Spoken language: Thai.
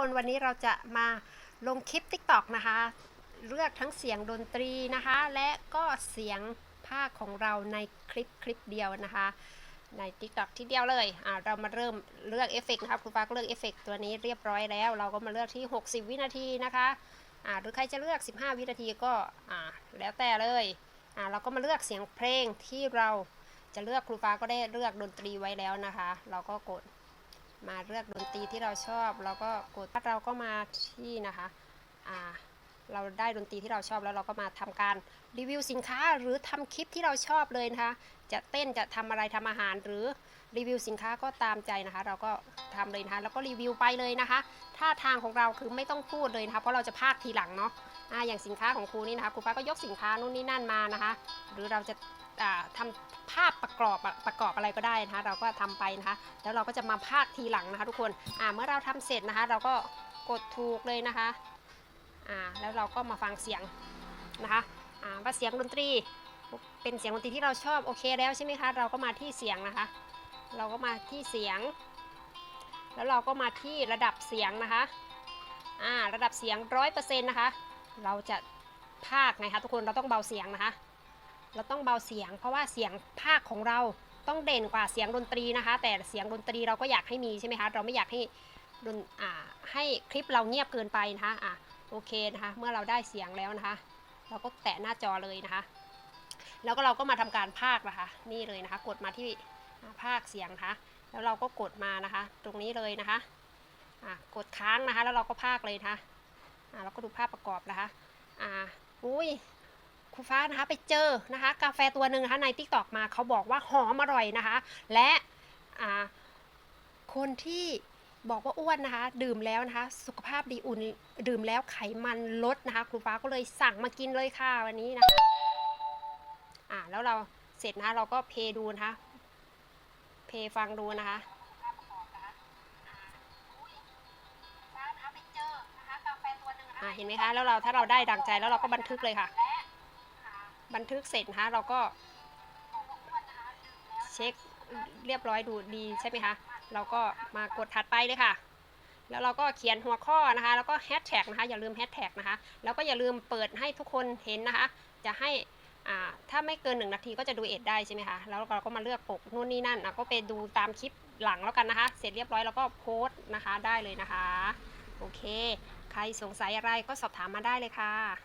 คนวันนี้เราจะมาลงคลิป TikTok นะคะ เลือกทั้งเสียงดนตรีนะคะ และก็เสียงภาคของเราในคลิปคลิปเดียวนะคะ ใน TikTok ที่เดียวเลยอ่าเรามาเริ่มเลือกเอฟเฟกต์นะครับครูฟ้าก็เลือกเอฟเฟกต์ตัวนี้เรียบร้อยแล้ว เราก็มาเลือกที่ 60 วินาทีนะคะอ่าหรือใครจะเลือก 15 วินาทีก็อ่าแล้วแต่เลยอ่าเราก็มาเลือกเสียงเพลงที่เราจะเลือกครูฟ้าก็ได้เลือกดนตรีไว้แล้วนะคะ เราก็กด มาเลือกดนตรีที่เราชอบ แล้วก็กดเราก็มาที่นะคะอ่าเราได้ดนตรีที่เราชอบแล้วเราก็มาทำการรีวิวสินค้าหรือทำคลิปที่เราชอบเลยนะคะ จะเต้นจะทำอะไรทำอาหารหรือรีวิวสินค้าก็ตามใจนะคะ เราก็ทำเลยนะคะแล้วก็รีวิวไปเลยนะคะท่าทางของเราคือไม่ต้องพูดเลยนะคะเพราะเราจะพากทีหลังเนาะอ่าอย่างสินค้าของครูนี่นะคะครูป้าก็ยกสินค้านู่นนี่นั่นมานะคะ หรือเราจะอ่าทำ ภาพประกอบประกอบอะไรก็ได้นะคะเราก็ทำไปนะคะ แล้วเราก็จะมาพากทีหลังนะคะ ทุกคนอ่าเมื่อเราทำเสร็จนะคะ เราก็กดถูกเลยนะคะอ่าแล้วเราก็มาฟังเสียงนะคะอ่าว่าเสียงดนตรี เป็นเสียงดนตรีที่เราชอบโอเคแล้วใช่ไหมคะเราก็มาที่เสียงนะคะ เราก็มาที่เสียง แล้วเราก็มาที่ระดับเสียงนะคะอ่าระดับเสียงร้อยเปอร์เซ็นต์นะคะ เราจะพากไงคะทุกคนเราต้องเบาเสียงนะคะ เราต้องเบาเสียง เพราะว่าเสียงภาคของเราต้องเด่นกว่าเสียงดนตรีนะคะ แต่เสียงดนตรีเราก็อยากให้มีใช่ไหมคะ เราไม่อยากให้ดนอ่าให้คลิปเราเงียบเกินไปนะคะอะโอเคนะคะ เมื่อเราได้เสียงแล้วนะคะ เราก็แตะหน้าจอเลยนะคะ แล้วก็เราก็มาทำการพากย์นะคะ นี่เลยนะคะ กดมาที่ภาคเสียงนะคะแล้วเราก็กดมานะคะ ตรงนี้เลยนะคะอะกดค้างนะคะ แล้วเราก็พากย์เลยนะคะอะเราก็ดูภาพประกอบนะคะ อ่า อุ้ย ครูฟ้านะคะไปเจอนะคะ กาแฟตัวหนึ่งนะคะใน t ิ k t o k มาเขาบอกว่าหอมอร่อยนะคะ และอ่าคนที่บอกว่าอ้วนนะคะ ดื่มแล้วนะคะ สุขภาพดีอุ่นดื่มแล้วไขมันลดนะคะครูฟ้าก็เลยสั่งมากินเลยค่ะวันนี้นะคะอ่าแล้วเราเสร็จนะคะเราก็เพลย์ดูนะคะ เพลย์ฟังดูนะคะอ่าเห็นไหมคะ แล้วเราถ้าเราได้ดังใจแล้วเราก็บันทึกเลยค่ะ บันทึกเสร็จนะคะเราก็ เช็คเรียบร้อยดูดีใช่ไหมคะเราก็มากดถัดไปเลยค่ะ แล้วเราก็เขียนหัวข้อนะคะ แล้วก็แฮชแท็กนะคะ อย่าลืมแฮชแท็กนะคะ แล้วก็อย่าลืมเปิดให้ทุกคนเห็นนะคะ จะให้อ่าถ้าไม่เกินหนึ่งนาทีก็จะดูเอ็ดได้ใช่ไหมคะ แล้วเราก็มาเลือกปกนู่นนี่นั่นก็ไปดูตามคลิปหลังแล้วกันนะคะ เสร็จเรียบร้อยแล้วก็โพสต์นะคะได้เลยนะคะ โอเค ใครสงสัยอะไรก็สอบถามมาได้เลยค่ะ